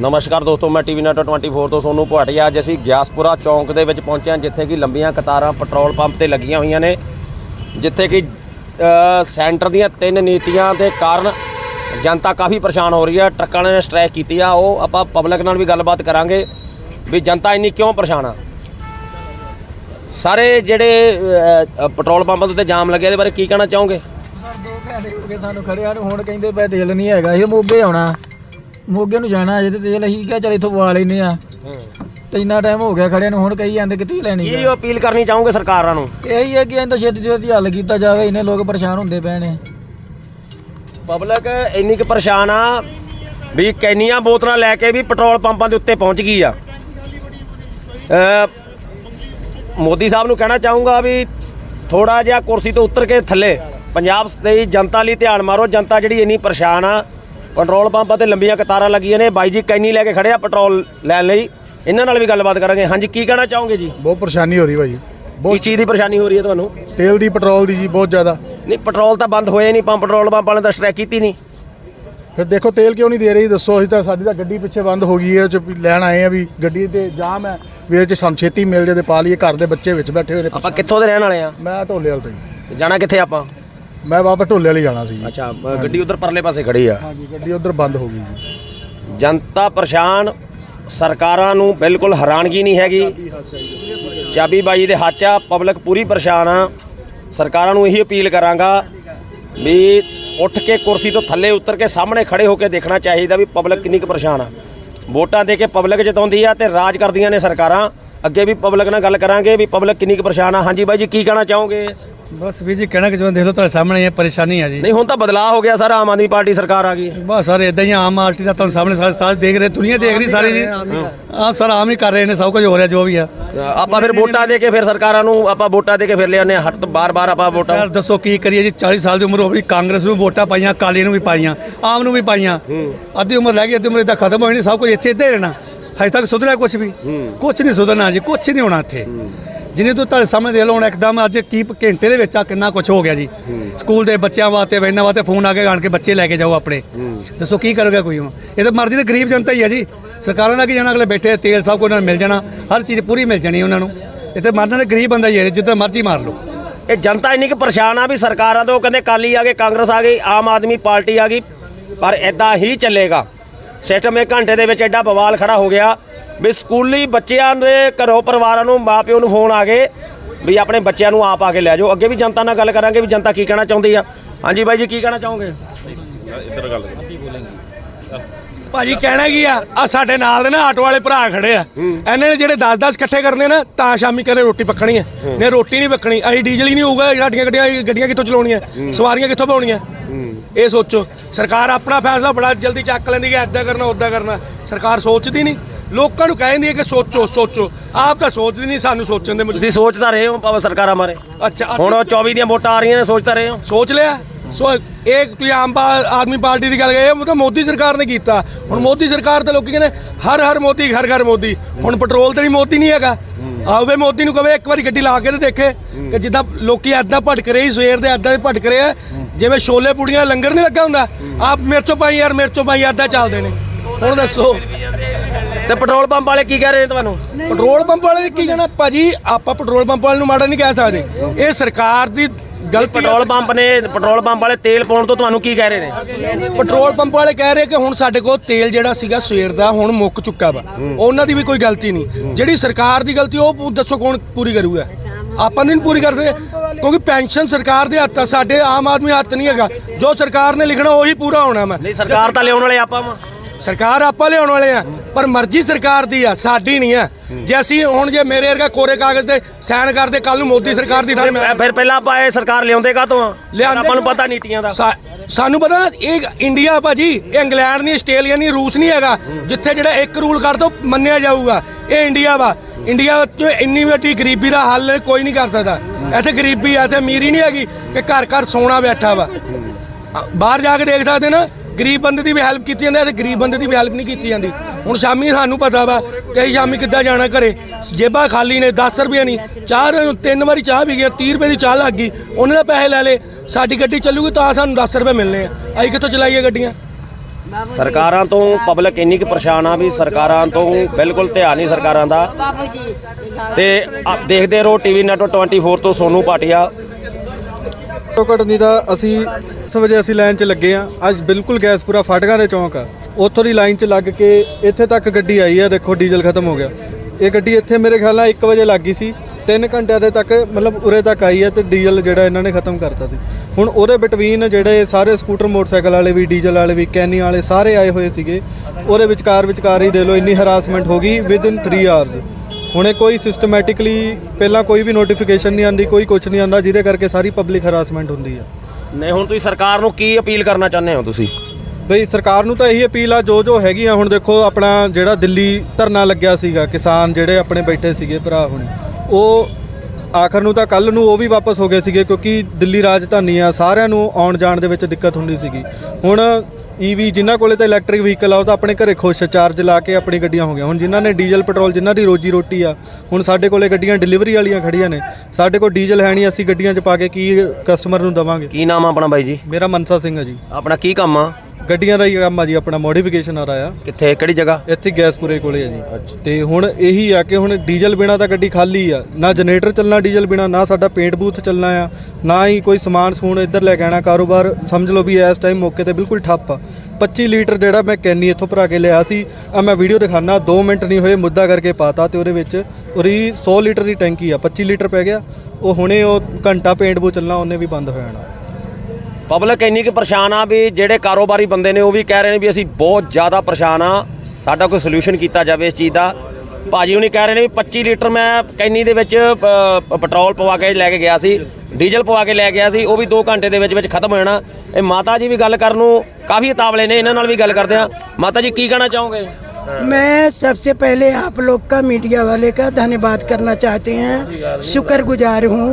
ਨਮਸਕਾਰ ਦੋਸਤੋ, ਮੈਂ ਟੀਵੀ ਨੈਟ 24 ਤੋਂ ਸੋਨੂੰ ਪੁਆਟੀਆ ਅੱਜ ਅਸੀਂ ਗਿਆਸਪੁਰਾ ਚੌਂਕ ਦੇ ਵਿੱਚ ਪਹੁੰਚੇ ਹਾਂ, ਜਿੱਥੇ ਕਿ ਲੰਬੀਆਂ ਕਤਾਰਾਂ ਪੈਟਰੋਲ ਪੰਪ ਤੇ ਲੱਗੀਆਂ ਹੋਈਆਂ ਨੇ, ਜਿੱਥੇ ਕਿ ਸੈਂਟਰ ਦੀਆਂ ਤਿੰਨ ਨੀਤੀਆਂ ਦੇ ਕਾਰਨ ਜਨਤਾ ਕਾਫੀ ਪਰੇਸ਼ਾਨ ਹੋ ਰਹੀ ਹੈ, ਟਰੱਕਾਂ ਨੇ ਸਟ੍ਰਾਈਕ ਕੀਤੀ ਆ, ਉਹ ਆਪਾਂ ਪਬਲਿਕ ਨਾਲ ਵੀ ਗੱਲਬਾਤ ਕਰਾਂਗੇ ਵੀ ਜਨਤਾ ਇੰਨੀ ਕਿਉਂ ਪਰੇਸ਼ਾਨ ਆ? ਸਾਰੇ ਜਿਹੜੇ ਪੈਟਰੋਲ ਪੰਪਾਂ 'ਤੇ ਜਾਮ ਲੱਗਿਆ, ਇਹਦੇ ਬਾਰੇ ਕੀ ਕਹਿਣਾ ਚਾਹੋਗੇ? ਸਰ, ਦੋ ਹੋ ਗਏ ਸਾਨੂੰ ਖੜਿਆ ਨੂੰ ਹੁਣ ਕਹਿੰਦੇ ਪਏ ਤੇਲ ਨਹੀਂ ਹੈਗਾ, ਇਹ ਮੋਗੇ ਆਉਣਾ। ਮੋਗੇ ਨੂੰ ਜਾਣਾ ਅਜੇ ਤੇ ਤੇਲ ਅਸੀਂ ਕਿਹਾ ਚੱਲ ਇੱਥੋਂ ਪਵਾ ਲੈਨੇ ਆ ਤੇ ਇੰਨਾ ਟਾਈਮ ਹੋ ਗਿਆ ਖੜਿਆ ਨੂੰ ਹੁਣ ਕਹੀ ਜਾਂਦੇ ਕਿੱਥੇ ਲੈਣੀ ਕੀ ਅਪੀਲ ਕਰਨੀ ਚਾਹੋਗੇ ਸਰਕਾਰਾਂ ਨੂੰ? ਇਹੀ ਹੈ ਕਿ ਇਹਨਾਂ ਛੇਤੀ ਤੋਂ ਛੇਤੀ ਹੱਲ ਕੀਤਾ ਜਾਵੇ ਇਹਨੇ ਲੋਕ ਪਰੇਸ਼ਾਨ ਹੁੰਦੇ ਪਏ ਨੇ। ਪਬਲਿਕ ਇੰਨੀ ਕੁ ਪਰੇਸ਼ਾਨ ਆ ਵੀ ਕੈਨੀਆਂ ਬੋਤਲਾਂ ਲੈ ਕੇ ਵੀ ਪੈਟਰੋਲ ਪੰਪਾਂ ਦੇ ਉੱਤੇ ਪਹੁੰਚ ਗਈ ਆ। ਮੋਦੀ ਸਾਹਿਬ ਨੂੰ ਕਹਿਣਾ ਚਾਹੂੰਗਾ ਵੀ ਥੋੜਾ ਜਿਹਾ ਕੁਰਸੀ ਤੋਂ ਉੱਤਰ ਕੇ ਥੱਲੇ ਪੰਜਾਬ ਦੀ ਜਨਤਾ ਲਈ ਧਿਆਨ ਮਾਰੋ ਜਨਤਾ ਜਿਹੜੀ ਇੰਨੀ ਪਰੇਸ਼ਾਨ ਆ ਪੈਟਰੋਲ ਪੰਪਾਂ ਤੇ ਲੰਬੀਆਂ ਕਤਾਰਾਂ ਲੱਗੀਆਂ ਨੇ। ਬਾਈ ਜੀ ਕੈਨੀ ਲੈ ਕੇ ਖੜੇ ਆ ਪੈਟਰੋਲ ਲੈਣ ਲਈ। ਇਹਨਾਂ ਨਾਲ ਵੀ ਗੱਲਬਾਤ ਕਰਾਂਗੇ। ਹਾਂਜੀ ਕੀ ਕਹਿਣਾ ਚਾਹੋਗੇ ਜੀ? ਬਹੁਤ ਪਰੇਸ਼ਾਨੀ ਹੋ ਰਹੀ ਭਾਈ। ਕੀ ਬਹੁਤ ਚੀਜ਼ ਦੀ ਪਰੇਸ਼ਾਨੀ ਹੋ ਰਹੀ ਹੈ ਤੁਹਾਨੂੰ? ਤੇਲ ਦੀ ਪੈਟਰੋਲ ਦੀ ਜੀ ਬਹੁਤ ਜ਼ਿਆਦਾ। ਨਹੀਂ ਪੈਟਰੋਲ ਤਾਂ ਬੰਦ ਹੋਏ ਨਹੀਂ ਪੰਪ ਪੈਟਰੋਲ ਪੰਪ ਵਾਲਿਆਂ ਤਾਂ ਸਟ੍ਰਾਈਕ ਕੀਤੀ ਨਹੀਂ। ਫਿਰ ਦੇਖੋ ਤੇਲ ਕਿਉਂ ਨਹੀਂ ਦੇ ਰਹੀ? ਦੱਸੋ ਅਸੀਂ ਤਾਂ ਸਾਡੀ ਤਾਂ ਗੱਡੀ ਪਿੱਛੇ ਬੰਦ ਹੋ ਗਈ ਹੈ ਉਹ 'ਚ ਵੀ ਲੈਣ ਆਏ ਆ ਵੀ ਗੱਡੀ ਤੇ ਜਾਮ ਹੈ। ਵੀ ਇਹ ਚ ਸਾਨੂੰ ਛੇਤੀ ਮਿਲ ਜੇ ਤੇ ਪਾ ਲਈਏ ਘਰ ਦੇ ਬੱਚੇ ਵਿੱਚ ਬੈਠੇ ਹੋਏ ਨੇ ਆਪਾਂ ਕਿੱਥੋਂ ਦੇ ਰਹਿਣ ਵਾਲੇ ਆ? ਮੈਂ ਢੋਲੇ ਵਾਲ ਤੋਂ ਜੀ ਜਾਣਾ ਕਿੱਥੇ ਆਪਾਂ? ਮੈਂ ਬਾਬਾ ਢੋਲੇ ਵਾਲੀ ਜਾਣਾ ਸੀ ਜੀ। ਅੱਛਾ ਗੱਡੀ ਉਧਰ ਪਰਲੇ ਪਾਸੇ ਖੜੀ ਆ? ਹਾਂਜੀ ਗੱਡੀ ਉਧਰ ਬੰਦ ਹੋ ਗਈ ਜੀ। ਜਨਤਾ ਪਰੇਸ਼ਾਨ ਸਰਕਾਰਾਂ ਨੂੰ ਬਿਲਕੁਲ ਹੈਰਾਨਗੀ ਨਹੀਂ ਹੈਗੀ। ਚਾਬੀ ਬਾਜੀ ਦੇ ਹੱਥ 'ਚ ਆ ਪਬਲਿਕ ਪੂਰੀ ਪਰੇਸ਼ਾਨ ਆ। ਸਰਕਾਰਾਂ ਨੂੰ ਇਹੀ ਅਪੀਲ ਕਰਾਂਗਾ ਵੀ ਉੱਠ ਕੇ ਕੁਰਸੀ ਤੋਂ ਥੱਲੇ ਉਤਰ ਕੇ ਸਾਹਮਣੇ ਖੜੇ ਹੋ ਕੇ ਦੇਖਣਾ ਚਾਹੀਦਾ ਵੀ ਪਬਲਿਕ ਕਿੰਨੀ ਕੁ ਪਰੇਸ਼ਾਨ ਆ। ਵੋਟਾਂ ਦੇ ਕੇ ਪਬਲਿਕ ਜਿਤਾਉਂਦੀ ਆ ਤੇ ਰਾਜ ਕਰਦੀਆਂ ਨੇ ਸਰਕਾਰਾਂ। ਅੱਗੇ ਵੀ ਪਬਲਿਕ ਨਾਲ ਗੱਲ ਕਰਾਂਗੇ ਵੀ ਪਬਲਿਕ ਕਿੰਨੀ ਕੁ ਪਰੇਸ਼ਾਨ ਆ। ਹਾਂਜੀ ਬਾਈ ਜੀ ਕੀ ਕਹਿਣਾ ਚਾਹੋਗੇ? ਬਸ ਵੀ ਜੀ ਕਹਿਣਾ ਕਿ ਜਿਵੇਂ ਦੇਖ ਲਓ ਤੁਹਾਡੇ ਸਾਹਮਣੇ ਇਹ ਪਰੇਸ਼ਾਨੀ ਆ ਜੀ। ਨਹੀਂ ਹੁਣ ਤਾਂ ਬਦਲਾਅ ਹੋ ਗਿਆ ਸਰ ਆਮ ਆਦਮੀ ਪਾਰਟੀ ਸਰਕਾਰ ਆ ਗਈ। ਬਸ ਸਰ ਇਦਾਂ ਹੀ ਆਮ ਆਰਟੀ ਦਾ ਤੁਹਾਨੂੰ ਸਾਹਮਣੇ ਸਾਰੇ ਸਾਰੇ ਦੇਖ ਰਹੇ ਦੁਨੀਆ ਦੇਖ ਰਹੀ ਸਾਰੀ ਜੀ। ਆਹ ਸਰ ਆਮ ਹੀ ਕਰ ਰਹੇ ਨੇ ਸਭ ਕੁਝ ਹੋ ਰਿਹਾ ਜੋ ਵੀ ਆ। ਆਪਾਂ ਫਿਰ ਵੋਟਾਂ ਦੇ ਕੇ ਫਿਰ ਸਰਕਾਰਾਂ ਨੂੰ ਆਪਾਂ ਵੋਟਾਂ ਦੇ ਕੇ ਫਿਰ ਲਿਆਉਂਦੇ ਹਾਂ ਹੱਟ ਬਾਰ-ਬਾਰ ਆਪਾਂ ਵੋਟਾਂ ਸਰ ਦੱਸੋ ਕੀ ਕਰੀਏ ਜੀ 40 ਸਾਲ ਦੀ ਉਮਰ ਹੋ ਗਈ ਕਾਂਗਰਸ ਨੂੰ ਵੋਟਾਂ ਪਾਈਆਂ ਕਾਲੀ ਨੂੰ ਵੀ ਪਾਈਆਂ ਆਮ ਨੂੰ ਵੀ ਪਾਈਆਂ। ਅੱਧੀ ਉਮਰ ਰਹਿ ਗਈ ਅੱਧੀ ਉਮਰ ਇਦਾਂ ਖਤਮ ਹੋਈ ਨਹੀਂ ਸਭ ਕੁਝ ਇੱਥੇ ਇੱਦਾਂ ਹੀ ਰਹਿਣਾ। ਹਜੇ ਤੱਕ ਸੁਧਰਿਆ ਕੁਝ ਵੀ? ਕੁਝ ਨਹੀਂ ਸੁਧਰਨਾ ਜੀ ਕੁਝ ਨਹੀਂ ਹੋਣਾ ਇੱਥੇ। ਜਿਨੇ ਤੋਂ ਤੁਹਾਡੇ ਸਾਹਮਣੇ ਦੇ ਲਓ ਹੁਣ ਇੱਕਦਮ ਅੱਜ ਕੀ ਘੰਟੇ ਦੇ ਵਿੱਚ ਆ, ਕਿੰਨਾ ਕੁਝ ਹੋ ਗਿਆ ਜੀ। ਸਕੂਲ ਦੇ ਬੱਚਿਆਂ ਵਾਸਤੇ ਵੈਨਾਂ ਵਾਸਤੇ ਫੋਨ ਆ ਕੇ ਆਣ ਕੇ ਬੱਚੇ ਲੈ ਕੇ ਜਾਓ ਆਪਣੇ। ਦੱਸੋ ਕੀ ਕਰੋਗੇ ਕੋਈ ਹੁਣ? ਇਹ ਤਾਂ ਮਰਜ਼ੀ ਦੇ ਗਰੀਬ ਜਨਤਾ ਹੀ ਹੈ ਜੀ। ਸਰਕਾਰਾਂ ਦਾ ਕੀ ਜਾਣਾ, ਅਗਲੇ ਬੈਠੇ, ਤੇਲ ਸਭ ਕੁਝ ਉਹਨਾਂ ਨੂੰ ਮਿਲ ਜਾਣਾ, ਹਰ ਚੀਜ਼ ਪੂਰੀ ਮਿਲ ਜਾਣੀ ਉਹਨਾਂ ਨੂੰ। ਇਹ ਤਾਂ ਮਰਨਾ ਤਾਂ ਗਰੀਬ ਬੰਦਾ ਹੀ ਹੈ ਜਿੱਦਾਂ ਮਰਜ਼ੀ ਮਾਰ ਲਓ। ਇਹ ਜਨਤਾ ਇੰਨੀ ਕਿ ਪਰੇਸ਼ਾਨ ਆ ਵੀ ਸਰਕਾਰਾਂ ਤੋਂ ਕਹਿੰਦੇ ਕਾਲੀ ਆ ਗਏ, ਕਾਂਗਰਸ ਆ ਗਈ, ਆਮ ਆਦਮੀ ਪਾਰਟੀ ਆ ਗਈ, ਪਰ ਇਦਾਂ ਹੀ ਚੱਲੇਗਾ। ਸਿਸਟਮ ਇੱਕ ਘੰਟੇ ਦੇ ਵਿੱਚ ਐਡਾ ਬਵਾਲ ਖੜਾ ਹੋ ਗਿਆ ਵੀ ਸਕੂਲੀ ਬੱਚਿਆਂ ਦੇ ਘਰੋਂ ਪਰਿਵਾਰਾਂ ਨੂੰ ਮਾਪਿਓ ਨੂੰ ਫੋਨ ਆ ਗਏ ਵੀ ਆਪਣੇ ਬੱਚਿਆਂ ਨੂੰ ਆਪ ਆ ਕੇ ਲੈ ਜਾਓ। ਅੱਗੇ ਵੀ ਜਨਤਾ ਨਾਲ ਗੱਲ ਕਰਾਂਗੇ ਵੀ ਜਨਤਾ ਕੀ ਕਹਿਣਾ ਚਾਹੁੰਦੀ ਆ। ਹਾਂਜੀ ਬਾਈ ਜੀ ਕੀ ਕਹਿਣਾ ਚਾਹੋਗੇ? ਭਾਜੀ ਕਹਿਣਾ ਕੀ ਆ? ਆ ਸਾਡੇ ਨਾਲ ਦੇ ਨਾ ਆਟੋ ਵਾਲੇ ਭਰਾ ਖੜੇ ਆ। ਇਹਨਾਂ ਨੇ ਜਿਹੜੇ 10-10 ਇਕੱਠੇ ਕਰਨੇ ਨਾ ਤਾਂ ਸ਼ਾਮੀ ਕਰੇ ਰੋਟੀ ਪੱਕਣੀ ਆ। ਨੇ ਰੋਟੀ ਨਹੀਂ ਪੱਕਣੀ। ਅਸੀਂ ਡੀਜ਼ਲ ਹੀ ਨਹੀਂ ਹੋਊਗਾ ਸਾਡੀਆਂ ਗੱਡੀਆਂ ਗੱਡੀਆਂ ਕਿੱਥੋਂ ਚਲਾਉਣੀਆਂ? ਸਵਾਰੀਆਂ ਕਿੱਥੋਂ ਪਾਉਣੀਆਂ? ਇਹ ਸੋਚੋ। ਸਰਕਾਰ ਆਪਣਾ ਫੈਸਲਾ ਬੜਾ ਜਲਦੀ ਚੱਕ ਲੈਂਦੀ ਹੈ ਐਦਾਂ ਕਰਨਾ ਉਦਾਂ ਕਰਨਾ। ਸਰਕਾਰ ਸੋਚਦੀ ਨਹੀਂ। ਲੋਕਾਂ ਨੂੰ ਕਹਿੰਦੀ ਹੈ ਕਿ ਸੋਚੋ ਸੋਚੋ। ਆਪ ਤਾਂ ਸੋਚਦੀ ਨਹੀਂ ਸਾਨੂੰ ਸੋਚਣ ਦੇ ਤੁਸੀਂ ਸੋਚਦਾ ਰਹੇ ਹੋ ਭਾਵੇਂ ਸਰਕਾਰਾਂ ਮਾਰੇ ਅੱਛਾ ਹੁਣ ਉਹ 24 ਦੀਆਂ ਵੋਟਾਂ ਆ ਰਹੀਆਂ ਨੇ ਸੋਚਦਾ ਰਹੇ ਹੋ? ਸੋਚ ਲਿਆ। ਸੋ ਇਹ ਤੁਸੀਂ ਆਮ ਆਦਮੀ ਪਾਰਟੀ ਦੀ ਗੱਲ ਇਹ ਮਤਲਬ ਮੋਦੀ ਸਰਕਾਰ ਨੇ ਕੀਤਾ। ਹੁਣ ਮੋਦੀ ਸਰਕਾਰ ਤੇ ਲੋਕੀ ਕਹਿੰਦੇ ਹਰ ਹਰ ਮੋਦੀ ਘਰ ਘਰ ਮੋਦੀ। ਹੁਣ ਪੈਟਰੋਲ ਤੇ ਨਹੀਂ ਮੋਦੀ ਨਹੀਂ ਹੈਗਾ। ਆਵੇ ਮੋਦੀ ਨੂੰ ਕਵੇ ਇੱਕ ਵਾਰੀ ਗੱਡੀ ਲਾ ਕੇ ਤੇ ਦੇਖੇ। ਕਿ ਜਿੱਦਾਂ ਲੋਕੀ ਐਦਾਂ ਭਟਕ ਰਹੇ ਸਵੇਰ ਦੇ ਐਦਾਂ ਭਟਕ ਰਹੇ ਆ। ਜਿਵੇਂ ਛੋਲੇ ਪੂੜੀਆਂ ਲੰਗਰ ਨਹੀਂ ਲੱਗਾ ਹੁੰਦਾ ਆਪ ਮਿਰਚੋ ਪਾਈ ਯਾਰ ਮਿਰਚੋ ਪਾਈ ਐਦਾਂ ਚੱਲਦੇ ਨੇ ਹੁਣ ਦੱਸੋ। ਤੇ ਪੈਟਰੋਲ ਪੰਪ ਵਾਲੇ ਕੀ ਕਹਿ ਰਹੇ ਨੇ ਤੁਹਾਨੂੰ? ਪੈਟਰੋਲ ਪੰਪ ਵਾਲੇ ਕੀ ਕਹਿਣਾ? ਭਾਜੀ ਆਪਾਂ ਪੈਟਰੋਲ ਪੰਪ ਵਾਲੇ ਨੂੰ ਮਾੜਾ ਨਹੀਂ ਕਹਿ ਸਕਦੇ। ਇਹ ਸਰਕਾਰ ਦੀ ਗਲਤੀ ਆ। ਪੈਟਰੋਲ ਪੰਪ ਨੇ ਪੈਟਰੋਲ ਪੰਪ ਵਾਲੇ ਤੇਲ ਪਾਉਣ ਤੋਂ ਤੁਹਾਨੂੰ ਕੀ ਕਹਿ ਰਹੇ ਨੇ? ਪੈਟਰੋਲ ਪੰਪ ਵਾਲੇ ਕਹਿ ਰਹੇ ਕਿ ਹੁਣ ਸਾਡੇ ਕੋਲ ਤੇਲ ਜਿਹੜਾ ਸੀਗਾ ਸਵੇਰ ਦਾ ਹੁਣ ਮੁੱਕ ਚੁੱਕਾ ਵਾ। ਉਹਨਾਂ ਦੀ ਵੀ ਕੋਈ ਗਲਤੀ ਨਹੀਂ। ਜਿਹੜੀ ਸਰਕਾਰ ਦੀ ਗਲਤੀ ਉਹ ਦੱਸੋ ਕੌਣ ਪੂਰੀ ਕਰੂਗਾ? ਆਪਾਂ ਨਹੀਂ ਪੂਰੀ ਕਰਦੇ। ਕਿਉਂਕਿ ਪੈਨਸ਼ਨ ਸਰਕਾਰ ਦੇ ਹੱਥ ਆ ਸਾਡੇ ਆਮ ਆਦਮੀ ਹੱਥ ਨਹੀਂ ਹੈਗਾ। ਜੋ ਸਰਕਾਰ ਨੇ ਲਿਖਣਾ ਉਹੀ ਪੂਰਾ ਹੋਣਾ ਵਾ ਨਹੀਂ ਸਰਕਾਰ ਤਾਂ ਲਿਆਉਣ ਵਾਲੇ ਆਪਾਂ ਵਾਂ। ਸਰਕਾਰ ਆਪਾਂ ਲਿਆਉਣ ਵਾਲੇ ਆ ਪਰ ਮਰਜ਼ੀ ਸਰਕਾਰ ਦੀ ਆ ਸਾਡੀ ਨਹੀਂ ਆ। ਜੇ ਅਸੀਂ ਹੁਣ ਜੇ ਮੇਰੇ ਵਰਗਾ ਕੋਰੇ ਕਾਗਜ਼ ਤੇ ਸਾਈਨ ਕਰਦੇ ਕੱਲ ਨੂੰ ਮੋਦੀ ਸਰਕਾਰ ਦੀ ਥਾਂ ਮੈਂ ਫਿਰ ਪਹਿਲਾਂ ਆਪਾਂ ਇਹ ਸਰਕਾਰ ਲਿਆਉਂਦੇ ਕਾ ਤੋਂ ਆਪਾਂ ਨੂੰ ਪਤਾ ਨੀਤੀਆਂ ਦਾ। ਸਾਨੂੰ ਪਤਾ ਇਹ ਇੰਡੀਆ ਭਾਜੀ ਇਹ ਇੰਗਲੈਂਡ ਨਹੀਂ ਆਸਟ੍ਰੇਲੀਆ ਨਹੀਂ ਰੂਸ ਨਹੀਂ ਹੈਗਾ। ਜਿੱਥੇ ਜਿਹੜਾ ਇੱਕ ਰੂਲ ਕਰ ਦੋ ਮੰਨਿਆ ਜਾਊਗਾ। ਇਹ ਇੰਡੀਆ ਵਾ। ਇੰਡੀਆ ਚ ਇੰਨੀ ਵੱਡੀ ਗਰੀਬੀ ਦਾ ਹੱਲ ਕੋਈ ਨਹੀਂ ਕਰ ਸਕਦਾ। ਇੱਥੇ ਗਰੀਬੀ ਆ, ਇੱਥੇ ਅਮੀਰੀ ਨਹੀਂ ਹੈਗੀ ਕਿ ਘਰ ਘਰ ਸੋਨਾ ਬੈਠਾ ਵਾ। ਬਾਹਰ ਜਾ ਕੇ ਦੇਖ ਸਕਦੇ ਨਾ, ਗਰੀਬ ਬੰਦੇ ਦੀ ਵੀ ਹੈਲਪ ਕੀਤੀ ਜਾਂਦੀ ਹੈ ਤੇ ਗਰੀਬ ਬੰਦੇ ਦੀ ਵੀ ਹੈਲਪ ਨਹੀਂ ਕੀਤੀ ਜਾਂਦੀ। ਹੁਣ ਸ਼ਾਮੀ ਸਾਨੂੰ ਪਤਾ ਵਾ ਕਿ ਅਸੀਂ ਸ਼ਾਮੀ ਕਿੱਦਾਂ ਜਾਣਾ ਘਰੇ। ਜੇਬਾਂ ਖਾਲੀ ਨੇ 10 ਰੁਪਏ ਨਹੀਂ। ਚਾਰ, ਤਿੰਨ ਵਾਰੀ ਚਾਹ ਵੀ ਗਿਆ 30 ਰੁਪਏ ਦੀ ਚਾਹ ਲੱਗ ਗਈ। ਉਹਨੇ ਤਾਂ ਪੈਸੇ ਲੈ ਲੇ ਸਾਡੀ ਗੱਡੀ ਚੱਲੂਗੀ ਤਾਂ ਸਾਨੂੰ 10 ਰੁਪਏ ਮਿਲਨੇ ਆ। ਅਸੀਂ ਕਿੱਥੋਂ ਚਲਾਈਏ ਗੱਡੀਆਂ? ਸਰਕਾਰਾਂ ਤੋਂ ਪਬਲਿਕ ਇੰਨੀ ਕੁ ਪਰੇਸ਼ਾਨ ਆ ਵੀ ਸਰਕਾਰਾਂ ਤੋਂ ਬਿਲਕੁਲ ਧਿਆਨ ਨਹੀਂ ਸਰਕਾਰਾਂ ਦਾ। ਤੇ ਆਪ ਦੇਖਦੇ ਰਹੋ ਟੀਵੀ ਨੈਟਵਰਕ 24 ਤੋਂ ਸੋਨੂ ਭਾਟੀਆ ਘੱਟੋ ਘੱਟ ਨਹੀਂ ਤਾਂ ਅਸੀਂ 10 ਵਜੇ ਅਸੀਂ ਲਾਈਨ 'ਚ ਲੱਗੇ ਆ ਅੱਜ ਬਿਲਕੁਲ ਗੈਸ ਪੂਰਾ ਫਾਟਕਾਂ ਦੇ ਚੌਂਕ ਆ। ਉੱਥੋਂ ਦੀ ਲਾਈਨ 'ਚ ਲੱਗ ਕੇ ਇੱਥੇ ਤੱਕ ਗੱਡੀ ਆਈ ਆ। ਦੇਖੋ ਡੀਜ਼ਲ ਖਤਮ ਹੋ ਗਿਆ। ਇਹ ਗੱਡੀ ਇੱਥੇ ਮੇਰੇ ਖਿਆਲ ਨਾਲ 1 ਵਜੇ ਲੱਗੀ ਸੀ। 3 ਘੰਟਿਆਂ ਦੇ ਤੱਕ ਮਤਲਬ ਉਰੇ ਤੱਕ ਆਈ ਹੈ ਤੇ ਡੀਜ਼ਲ ਜਿਹੜਾ ਇਹਨਾਂ ਨੇ ਖਤਮ ਕਰਤਾ ਸੀ। ਹੁਣ ਉਹਦੇ ਬਿਟਵੀਨ ਜਿਹੜੇ ਸਾਰੇ ਸਕੂਟਰ ਮੋਟਰਸਾਈਕਲ ਵਾਲੇ ਵੀ ਡੀਜ਼ਲ ਵਾਲੇ ਵੀ ਕੈਨੀ ਵਾਲੇ ਸਾਰੇ ਆਏ ਹੋਏ ਸੀਗੇ। ਉਹਦੇ ਵਿਚਕਾਰ ਵਿਚਕਾਰ ਹੀ ਦੇ ਲੋ ਇੰਨੀ ਹਰਾਸਮੈਂਟ ਹੋ ਗਈ ਵਿਦ ਇਨ 3 ਆਵਰਸ ਹੁਣੇ ਕੋਈ ਸਿਸਟਮੈਟਿਕਲੀ ਪਹਿਲਾਂ ਕੋਈ ਵੀ ਨੋਟੀਫਿਕੇਸ਼ਨ ਨਹੀਂ ਆਂਦੀ ਕੋਈ ਕੁਝ ਨਹੀਂ ਆਂਦਾ ਜਿਹਦੇ ਕਰਕੇ ਸਾਰੀ ਪਬਲਿਕ ਹਰਾਸਮੈਂਟ ਹੁੰਦੀ ਹੈ ਨਹੀਂ ਹੁਣ ਤੁਸੀਂ ਸਰਕਾਰ ਨੂੰ ਕੀ ਅਪੀਲ ਕਰਨਾ ਚਾਹੁੰਦੇ ਹੋ ਤੁਸੀਂ? ਬਈ ਸਰਕਾਰ ਨੂੰ ਤਾਂ ਇਹੀ ਅਪੀਲ ਆ ਜੋ ਜੋ ਹੈਗੀ ਆ ਹੁਣ ਦੇਖੋ ਆਪਣਾ ਜਿਹੜਾ ਦਿੱਲੀ ਧਰਨਾ ਲੱਗਿਆ ਸੀਗਾ ਕਿਸਾਨ ਜਿਹੜੇ ਆਪਣੇ ਬੈਠੇ ਸੀਗੇ ਭਰਾ ਹੁਣੀ ਉਹ ਆਖਰ ਨੂੰ ਤਾਂ ਕੱਲ ਨੂੰ ਉਹ ਵੀ ਵਾਪਸ ਹੋ ਗਏ ਸੀਗੇ ਕਿਉਂਕਿ ਦਿੱਲੀ ਰਾਜਧਾਨੀ ਆ ਸਾਰਿਆਂ ਨੂੰ ਆਉਣ ਜਾਣ ਦੇ ਵਿੱਚ ਦਿੱਕਤ ਹੁੰਦੀ ਸੀਗੀ। ਹੁਣ ਈਵੀ ਜਿਨ੍ਹਾਂ ਕੋਲੇ ਤਾਂ ਇਲੈਕਟ੍ਰਿਕ ਵਹੀਕਲ ਆ ਉਹ ਤਾਂ ਆਪਣੇ ਘਰੇ ਖੁਸ਼ ਚਾਰਜ ਲਾ ਕੇ ਆਪਣੀ ਗੱਡੀਆਂ ਹੋ ਗਈਆਂ। ਹੁਣ ਜਿਨ੍ਹਾਂ ਨੇ ਡੀਜ਼ਲ ਪੈਟਰੋਲ ਜਿਨ੍ਹਾਂ ਦੀ ਰੋਜੀ ਰੋਟੀ ਆ ਹੁਣ ਸਾਡੇ ਕੋਲੇ ਗੱਡੀਆਂ ਡਿਲੀਵਰੀ ਵਾਲੀਆਂ ਖੜੀਆਂ ਨੇ। ਸਾਡੇ ਕੋਲ ਡੀਜ਼ਲ ਹੈ ਨਹੀਂ ਅਸੀਂ ਗੱਡੀਆਂ 'ਚ ਪਾ ਕੇ ਕੀ ਕਸਟਮਰ ਨੂੰ ਦਵਾਂਗੇ? ਕੀ ਨਾਮ ਆ ਆਪਣਾ ਬਾਈ ਜੀ? ਮੇਰਾ ਮਨਸਾ ਸਿੰਘ ਆ ਜੀ। ਆਪਣਾ ਕੀ ਕੰਮ ਆ? ਗੱਡੀਆਂ ਦਾ ਹੀ ਕੰਮ ਆ ਜੀ ਆਪਣਾ ਮੋਡੀਫਿਕੇਸ਼ਨ ਆ ਰਿਹਾ ਕਿੱਥੇ ਕਿਹੜੀ ਜਗ੍ਹਾ? ਇੱਥੇ ਗੈਸਪੁਰੇ ਕੋਲੇ ਆ ਜੀ। ਤੇ ਹੁਣ ਇਹੀ ਆ ਕਿ ਹੁਣ ਡੀਜ਼ਲ ਬਿਨਾ ਤਾਂ ਗੱਡੀ ਖਾਲੀ ਆ। ਨਾ ਜਨਰੇਟਰ ਚੱਲਣਾ ਡੀਜ਼ਲ ਬਿਨਾ ਨਾ ਸਾਡਾ ਪੇਂਟ ਬੂਥ ਚੱਲਣਾ ਆ ਨਾ ਹੀ ਕੋਈ ਸਮਾਨ ਸਮੂਨ ਇੱਧਰ ਲੈ ਕੇ ਆਣਾ ਕਾਰੋਬਾਰ ਸਮਝ ਲਓ ਵੀ ਇਸ ਟਾਈਮ ਮੌਕੇ ਤੇ ਬਿਲਕੁਲ ਠੱਪ ਆ। 25 ਲੀਟਰ ਜਿਹੜਾ ਮੈਂ ਕੈਨੀ ਇੱਥੋਂ ਭਰਾ ਕੇ ਲਿਆ ਸੀ ਆ ਮੈਂ ਵੀਡੀਓ ਦਿਖਾਣਾ 2 ਮਿੰਟ ਨਹੀਂ ਹੋਏ ਮੁੱਦਾ ਕਰਕੇ ਪਾਤਾ ਤੇ ਉਹਦੇ ਵਿੱਚ ਉਹਦੀ 100 ਲੀਟਰ ਦੀ ਟੈਂਕੀ ਆ 25 ਲੀਟਰ ਪੈ ਗਿਆ। ਉਹ ਹੁਣੇ ਉਹ ਘੰਟਾ ਪੇਂਟ ਬੂ ਚੱਲਣਾ ਉਹਨੇ ਵੀ ਬੰਦ ਹੋ ਜਾਣਾ। ਪਬਲਿਕ ਇੰਨੀ ਕੁ ਪਰੇਸ਼ਾਨ ਆ ਵੀ ਜਿਹੜੇ ਕਾਰੋਬਾਰੀ ਬੰਦੇ ਨੇ ਉਹ ਵੀ ਕਹਿ ਰਹੇ ਨੇ ਵੀ ਅਸੀਂ ਬਹੁਤ ਜ਼ਿਆਦਾ ਪਰੇਸ਼ਾਨ ਆ ਸਾਡਾ ਕੋਈ ਸੋਲੂਸ਼ਨ ਕੀਤਾ ਜਾਵੇ ਇਸ ਚੀਜ਼ ਦਾ ਭਾਜੀ ਹੁਣੀ ਕਹਿ ਰਹੇ ਨੇ ਵੀ 25 ਲੀਟਰ ਮੈਂ ਕੈਨੀ ਦੇ ਵਿੱਚ ਅ, ਪੈਟਰੋਲ ਪਵਾ ਕੇ ਲੈ ਕੇ ਗਿਆ ਸੀ ਡੀਜ਼ਲ ਪਵਾ ਕੇ ਲੈ ਗਿਆ ਸੀ ਉਹ ਵੀ 2 ਘੰਟੇ ਦੇ ਵਿੱਚ ਵਿੱਚ ਖਤਮ ਹੋ ਜਾਣਾ ਇਹ ਮਾਤਾ ਜੀ ਵੀ ਗੱਲ ਕਰਨ ਨੂੰ ਕਾਫੀ ਉਤਾਵਲੇ ਨੇ ਇਹਨਾਂ ਨਾਲ ਵੀ ਗੱਲ ਕਰਦੇ ਆ ਮਾਤਾ ਜੀ ਕੀ ਕਹਿਣਾ ਚਾਹੋਗੇ मैं सबसे पहले आप लोग का मीडिया वाले का धन्यवाद करना चाहते हैं शुक्रगुजार हूँ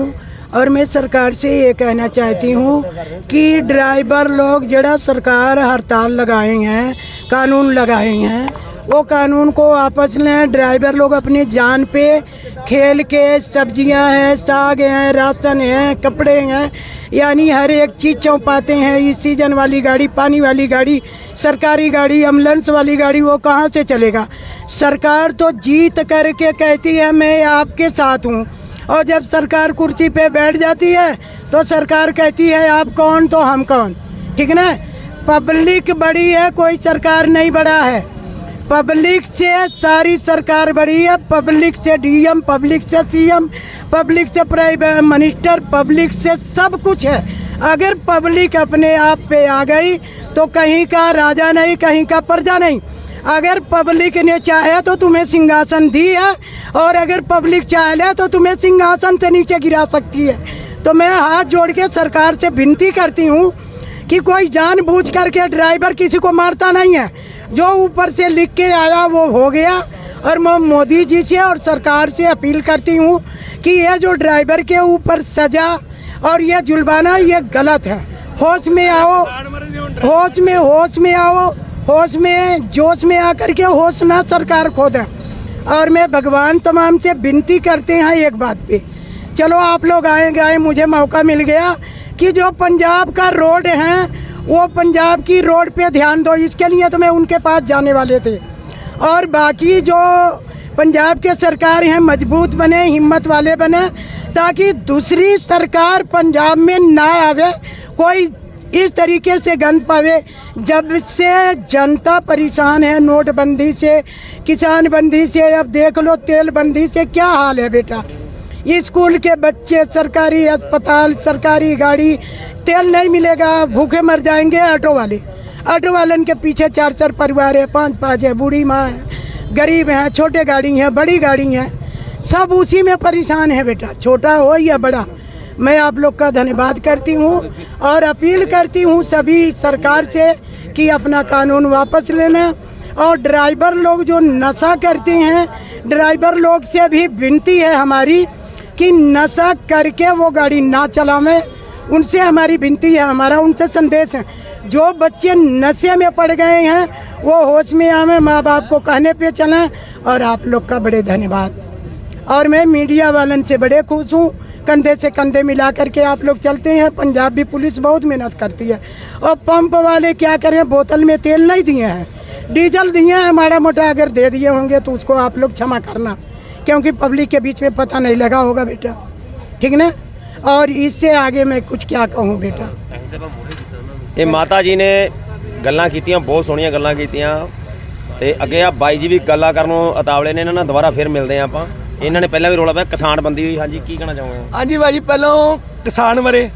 और मैं सरकार से ये कहना चाहती हूँ कि ड्राइवर लोग जड़ा सरकार हड़ताल लगाए हैं, कानून लगाए हैं, वो कानून को वापस लें। ड्राइवर लोग अपनी जान पे खेल के सब्ज़ियाँ हैं, साग हैं, राशन हैं, कपड़े हैं, यानी हर एक चीज़ चौपाते हैं। इस सीज़न वाली गाड़ी, पानी वाली गाड़ी, सरकारी गाड़ी, एंबुलेंस वाली गाड़ी, वो कहाँ से चलेगा? सरकार तो जीत करके कहती है, मैं आपके साथ हूँ। और जब सरकार कुर्सी पे बैठ जाती है तो सरकार कहती है, आप कौन तो हम कौन? ठीक ना? पब्लिक बड़ी है, कोई सरकार नहीं बड़ा है। पब्लिक से सारी सरकार बड़ी है, पब्लिक से डीएम, पब्लिक से सीएम, पब्लिक से प्राइवेट मिनिस्टर, पब्लिक से सब कुछ है। अगर पब्लिक अपने आप पे आ गई तो कहीं का राजा नहीं, कहीं का प्रजा नहीं। अगर पब्लिक ने चाहे तो तुम्हें सिंहासन दी है, और अगर पब्लिक चाह ले तो तुम्हें सिंहासन से नीचे गिरा सकती है। तो मैं हाथ जोड़ के सरकार से विनती करती हूँ कि कोई जानबूझ करके ड्राइवर किसी को मारता नहीं है। जो ऊपर से लिख के आया वो हो गया, और मैं मोदी जी से और सरकार से अपील करती हूँ कि ये जो ड्राइवर के ऊपर सजा और ये जुलवाना ये गलत है। होश में आओ, होश में होश में आओ। होश में, जोश में आकर के होश ना सरकार खो दे और मैं भगवान तमाम से विनती करते हैं एक बात पे। चलो आप लोग आए गए मुझे मौका मिल गया कि जो पंजाब का रोड है, वो पंजाब की रोड पे ध्यान दो। इसके लिए तो मैं उनके पास जाने वाले थे। और बाकी जो पंजाब के सरकार हैं, मज़बूत बने, हिम्मत वाले बने, ताकि दूसरी सरकार पंजाब में ना आवे, कोई इस तरीके से गन पावे। जब से जनता परेशान है नोटबंदी से किसान बंदी से, अब देख लो तेल बंदी से क्या हाल है बेटा। स्कूल के बच्चे, सरकारी अस्पताल, सरकारी गाड़ी, तेल नहीं मिलेगा, भूखे मर जाएँगे ऑटो वाले। ऑटो वालन के पीछे चार चार परिवार है पाँच पाँच है, बूढ़ी माँ है, गरीब हैं, छोटे गाड़ी हैं, बड़ी गाड़ी हैं। सब उसी में परेशान है बेटा, छोटा हो या बड़ा। मैं आप लोग का धन्यवाद करती हूँ और अपील करती हूँ सभी सरकार से कि अपना कानून वापस ले लें और ड्राइवर लोग जो नशा करते हैं, ड्राइवर लोग से भी विनती है हमारी कि नशा करके वो गाड़ी ना चलावें। उनसे हमारी विनती है, हमारा उनसे संदेश है। जो बच्चे नशे में पड़ गए हैं, वो होश में आवे, माँ बाप को कहने पे चलें। और आप लोग का बड़े धन्यवाद। और मैं मीडिया वालन से बड़े खुश हूँ कंधे से कंधे मिला करके आप लोग चलते हैं पंजाब भी पुलिस बहुत मेहनत करती है और पंप वाले क्या करें बोतल में तेल नहीं दिए हैं डीजल दिए हैं माड़ा मोटा अगर दे दिए होंगे तो उसको आप लोग क्षमा करना क्योंकि पब्लिक के बीच में पता नहीं लगा होगा बेटा ठीक ना और इससे आगे मैं कुछ क्या कहूँ बेटा ਇਹ ਮਾਤਾ ਜੀ ਨੇ ਗੱਲਾਂ ਕੀਤੀਆਂ ਬਹੁਤ ਸੋਹਣੀਆਂ ਗੱਲਾਂ ਕੀਤੀਆਂ ਤੇ ਅੱਗੇ ਆ ਬਾਈ ਜੀ ਵੀ ਗੱਲਾਂ ਕਰਨ ਨੂੰ ਉਤਾਵਲੇ ਨੇ ਇਹਨਾਂ ਨਾਲ ਦੁਬਾਰਾ ਫਿਰ ਮਿਲਦੇ ਆ ਆਪਾਂ ਇਹਨਾਂ ਨੇ ਪਹਿਲਾਂ ਵੀ ਰੋਲਾ ਪਾਇਆ ਕਿਸਾਨ ਬੰਦੀ ਹੋਈ ਹਾਂਜੀ ਕੀ ਕਹਿਣਾ ਚਾਹੋਗੇ? ਹਾਂਜੀ ਭਾਜੀ ਪਹਿਲਾਂ ਕਿਸਾਨ ਮਰੇ।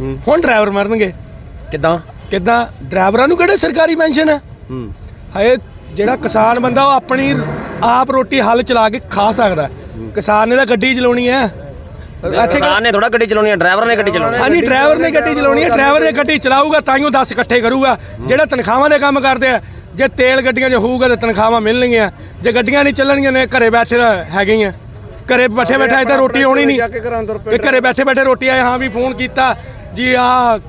ਹੂੰ। ਹੁਣ ਡਰਾਈਵਰ ਮਰਨਗੇ। ਕਿਦਾਂ? ਕਿੱਦਾਂ? ਡਰਾਈਵਰਾਂ ਨੂੰ ਕਿਹੜੇ ਸਰਕਾਰੀ ਪੈਨਸ਼ਨ ਹੈ ਹੂੰ। ਹਏ ਜਿਹੜਾ ਕਿਸਾਨ ਬੰਦਾ ਉਹ ਆਪਣੀ ਆਪ ਰੋਟੀ ਹੱਲ ਚਲਾ ਕੇ ਖਾ ਸਕਦਾ। ਕਿਸਾਨ ਨੇ ਤਾਂ ਗੱਡੀ ਚਲਾਉਣੀ ਹੈ ਇੱਥੇ ਕਿਸਾਨ ਨੇ ਥੋੜਾ ਗੱਡੀ ਚਲਾਉਣੀ ਹੈ ਡਰਾਈਵਰ ਨੇ ਗੱਡੀ ਚਲਾਉਣੀ ਹੈ ਹਾਂਜੀ ਡਰਾਈਵਰ ਨੇ ਗੱਡੀ ਚਲਾਉਣੀ ਹੈ ਡਰਾਈਵਰ ਨੇ ਗੱਡੀ ਚਲਾਊਗਾ ਤਾਂ ਹੀ ਉਹ 10 ਇਕੱਠੇ ਕਰੂਗਾ। ਜਿਹੜਾ ਤਨਖਾਹਾਂ ਦੇ ਕੰਮ ਕਰਦੇ ਆ ਜੇ ਤੇਲ ਗੱਡੀਆਂ 'ਚ ਹੋਊਗਾ ਤਾਂ ਤਨਖਾਹਾਂ ਮਿਲਣਗੀਆਂ। ਜੇ ਗੱਡੀਆਂ ਨਹੀਂ ਚੱਲਣਗੀਆਂ ਨੇ ਘਰੇ ਬੈਠੇ ਹੈਗੇ ਆ ਘਰੇ ਬੈਠੇ ਬੈਠੇ ਇੱਧਰ ਰੋਟੀ ਆਉਣੀ ਨਹੀਂ। ਕਿ ਘਰੇ ਬੈਠੇ ਬੈਠੇ ਰੋਟੀ ਆਏ ਹਾਂ ਵੀ ਫੋਨ ਕੀਤਾ ਜੀ ਆ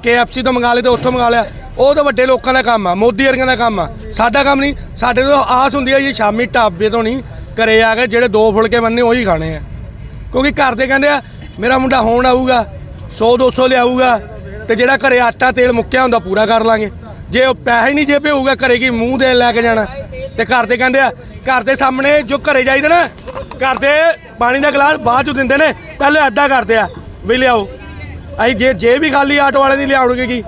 KFC ਤੋਂ ਮੰਗਾ ਲਏ ਤੇ ਉੱਥੋਂ ਮੰਗਾ ਲਿਆ। ਉਹ ਤਾਂ ਵੱਡੇ ਲੋਕਾਂ ਦਾ ਕੰਮ ਆ ਮੋਦੀ ਵਰਗਿਆਂ ਦਾ ਕੰਮ ਆ। ਸਾਡਾ ਕੰਮ ਨਹੀਂ ਸਾਡੇ ਤੋਂ ਆਸ ਹੁੰਦੀ ਹੈ ਜੀ ਸ਼ਾਮੀ ਢਾਬੇ ਤੋਂ ਨਹੀਂ ਘਰੇ ਆ ਕੇ ਜਿਹੜੇ ਦੋ ਫੁਲਕੇ ਬੰਨੇ ਉਹੀ ਖਾਣੇ ਆ। ਕਿਉਂਕਿ ਘਰ ਦੇ ਕਹਿੰਦੇ ਆ ਮੇਰਾ ਮੁੰਡਾ ਹੋਣ ਆਊਗਾ 100 200 ਲਿਆਊਗਾ ਤੇ ਜਿਹੜਾ ਘਰੇ ਆਟਾ ਤੇਲ ਮੁੱਕਿਆ ਹੁੰਦਾ ਪੂਰਾ ਕਰ ਲਾਂਗੇ। ਜੇ ਉਹ ਪੈਸਾ ਹੀ ਨਹੀਂ ਜੇਬੇ ਹੋਊਗਾ ਘਰੇ ਕੀ ਮੂੰਹ ਦੇ ਲੈ ਕੇ ਜਾਣਾ? ਤੇ ਘਰ ਦੇ ਕਹਿੰਦੇ ਆ ਘਰ ਦੇ ਸਾਹਮਣੇ ਜੋ ਘਰੇ ਜਾਈਦਾ ਨਾ ਘਰ ਦੇ ਪਾਣੀ ਦਾ ਗਲਾਸ ਬਾਅਦ ਚ ਦਿੰਦੇ ਨੇ, ਪਹਿਲੇ ਅੱਧਾ ਕਰਦੇ ਆ, ਵੀ ਲਿਆਓ। ਅਸੀਂ ਜੇ ਜੇ ਵੀ ਖਾਲੀ ਆਟੋ ਵਾਲੇ ਦੀ ਲਿਆਉਣਗੇ ਕੀ?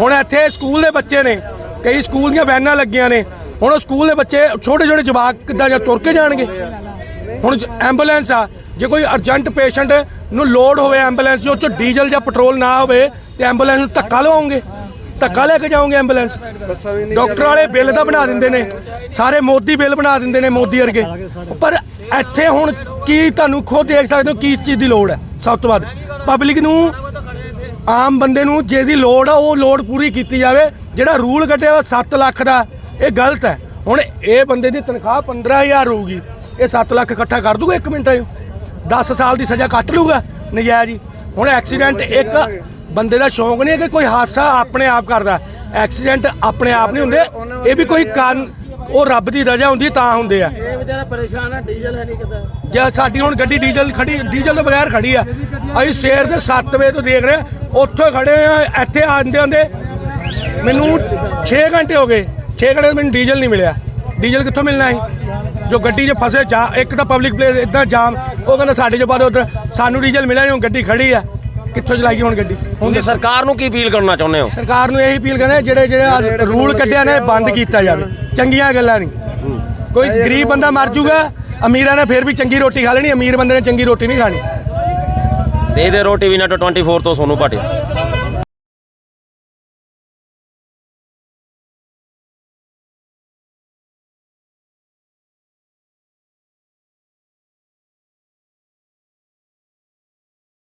ਹੁਣ ਇੱਥੇ ਸਕੂਲ ਦੇ ਬੱਚੇ ਨੇ, ਕਈ ਸਕੂਲ ਦੀਆਂ ਵੈਨਾਂ ਲੱਗੀਆਂ ਨੇ, ਹੁਣ ਉਹ ਸਕੂਲ ਦੇ ਬੱਚੇ, ਛੋਟੇ ਛੋਟੇ ਜਵਾਕ ਕਿੱਦਾਂ ਜਾਂ ਤੁਰ ਕੇ ਜਾਣਗੇ? ਹੁਣ ਐਂਬੂਲੈਂਸ ਆ, ਜੇ ਕੋਈ ਅਰਜੈਂਟ ਪੇਸ਼ੈਂਟ ਨੂੰ ਲੋਡ ਹੋਵੇ ਐਂਬੂਲੈਂਸ ਉਹ 'ਚ ਡੀਜ਼ਲ ਜਾਂ ਪੈਟਰੋਲ ਨਾ ਹੋਵੇ, ਤੇ ਐਂਬੂਲੈਂਸ ਨੂੰ ਧੱਕਾ ਲਵਾਉਂਗੇ। ਧੱਕਾ ਲੈ ਕੇ ਜਾਓਗੇ ਐਂਬੂਲੈਂਸ ਡਾਕਟਰ ਵਾਲੇ ਬਿੱਲ ਤਾਂ ਬਣਾ ਦਿੰਦੇ ਨੇ। ਸਾਰੇ ਮੋਦੀ ਬਿੱਲ ਬਣਾ ਦਿੰਦੇ ਨੇ ਮੋਦੀ ਵਰਗੇ। ਪਰ ਇੱਥੇ ਹੁਣ ਕੀ ਤੁਹਾਨੂੰ ਖੁਦ ਦੇਖ ਸਕਦੇ ਹੋ ਕਿਸ ਚੀਜ਼ ਦੀ ਲੋੜ ਹੈ? ਸਭ ਤੋਂ ਵੱਧ ਪਬਲਿਕ ਨੂੰ, ਆਮ ਬੰਦੇ ਨੂੰ ਜਿਹਦੀ ਲੋੜ ਆ, ਉਹ ਲੋੜ ਪੂਰੀ ਕੀਤੀ ਜਾਵੇ। ਜਿਹੜਾ ਰੂਲ ਕੱਢਿਆ ਵਾ 7 ਲੱਖ ਦਾ, ਇਹ ਗਲਤ ਹੈ। ਹੁਣ ਇਹ ਬੰਦੇ ਦੀ ਤਨਖਾਹ 15000 ਹੋਊਗੀ। ਇਹ 7 ਲੱਖ ਇਕੱਠਾ ਕਰ ਦੂਗਾ 1 ਮਿੰਟ 'ਚ? 10 ਸਾਲ ਦੀ ਸਜ਼ਾ ਕੱਟ ਲੂਗਾ ਨਜਾਇਜ਼ ਹੀ। ਹੁਣ ਐਕਸੀਡੈਂਟ ਇੱਕ ਬੰਦੇ ਦਾ ਸ਼ੌਂਕ ਨਹੀਂ ਹੈ ਕਿ ਕੋਈ ਹਾਦਸਾ ਆਪਣੇ ਆਪ ਕਰਦਾ। ਐਕਸੀਡੈਂਟ ਆਪਣੇ ਆਪ ਨਹੀਂ ਹੁੰਦੇ। ਇਹ ਵੀ ਕੋਈ ਕਾਰਨ ਉਹ ਰੱਬ ਦੀ ਰਜ਼ਾ ਹੁੰਦੀ ਤਾਂ ਹੁੰਦੇ ਆ। ਇਹ ਵਿਚਾਰਾ ਪਰੇਸ਼ਾਨ ਆ ਡੀਜ਼ਲ ਹੈ ਨਹੀਂ ਕਿਤੇ। ਜੇ ਸਾਡੀ ਹੁਣ ਗੱਡੀ ਡੀਜ਼ਲ ਖੜੀ ਡੀਜ਼ਲ ਤੋਂ ਬਗੈਰ ਖੜੀ ਆ। ਅਸੀਂ ਸਵੇਰ ਦੇ 7 ਵਜੇ ਤੋਂ ਦੇਖ ਰਹੇ ਉੱਥੋਂ ਖੜੇ ਆ ਇੱਥੇ ਆਂਦੇ ਆਂਦੇ ਮੈਨੂੰ 6 ਘੰਟੇ ਹੋ ਗਏ। 6 ਘੰਟੇ ਮੈਨੂੰ ਡੀਜ਼ਲ ਨਹੀਂ ਮਿਲਿਆ। ਡੀਜ਼ਲ ਕਿੱਥੋਂ ਮਿਲਣਾ ਹੈ ਜੋ ਗੱਡੀ 'ਚ ਫਸੇ ਜਾ ਇੱਕ ਤਾਂ ਪਬਲਿਕ ਪਲੇਸ ਇਦਾਂ ਜਾਮ। ਉਹ ਕਹਿੰਦਾ ਸਾਡੇ ਚੋਂ ਬਾਅਦ ਉਧਰ ਸਾਨੂੰ ਡੀਜ਼ਲ ਮਿਲਿਆ ਨਹੀਂ ਹੁਣ ਗੱਡੀ ਖੜੀ ਆ। ਕਿੱਥੋਂ ਚਲਾਈਏ ਹੁਣ ਗੱਡੀ? ਹੁਣ ਸਰਕਾਰ ਨੂੰ ਕੀ ਅਪੀਲ ਕਰਨਾ ਚਾਹੁੰਦੇ ਹੋ? ਸਰਕਾਰ ਨੂੰ ਇਹੀ ਅਪੀਲ ਕਰਦੇ ਜਿਹੜੇ ਜਿਹੜੇ ਰੂਲ ਕੱਢਿਆ ਨੇ ਬੰਦ ਕੀਤਾ ਜਾਵੇ। ਚੰਗੀਆਂ ਗੱਲਾਂ ਨਹੀਂ। ਕੋਈ ਗਰੀਬ ਬੰਦਾ ਮਰ ਜੂਗਾ ਅਮੀਰਾਂ ਨੇ ਫਿਰ ਵੀ ਚੰਗੀ ਰੋਟੀ ਖਾ ਲੈਣੀ ਅਮੀਰ ਬੰਦੇ ਨੇ ਚੰਗੀ ਰੋਟੀ ਨਹੀਂ ਖਾਣੀ। ਦੇ ਦੇ ਰੋਟੀ ਵੀ ਨਾ 24 ਤੋਂ ਸੋਨੂ ਭਾਟੀਆ।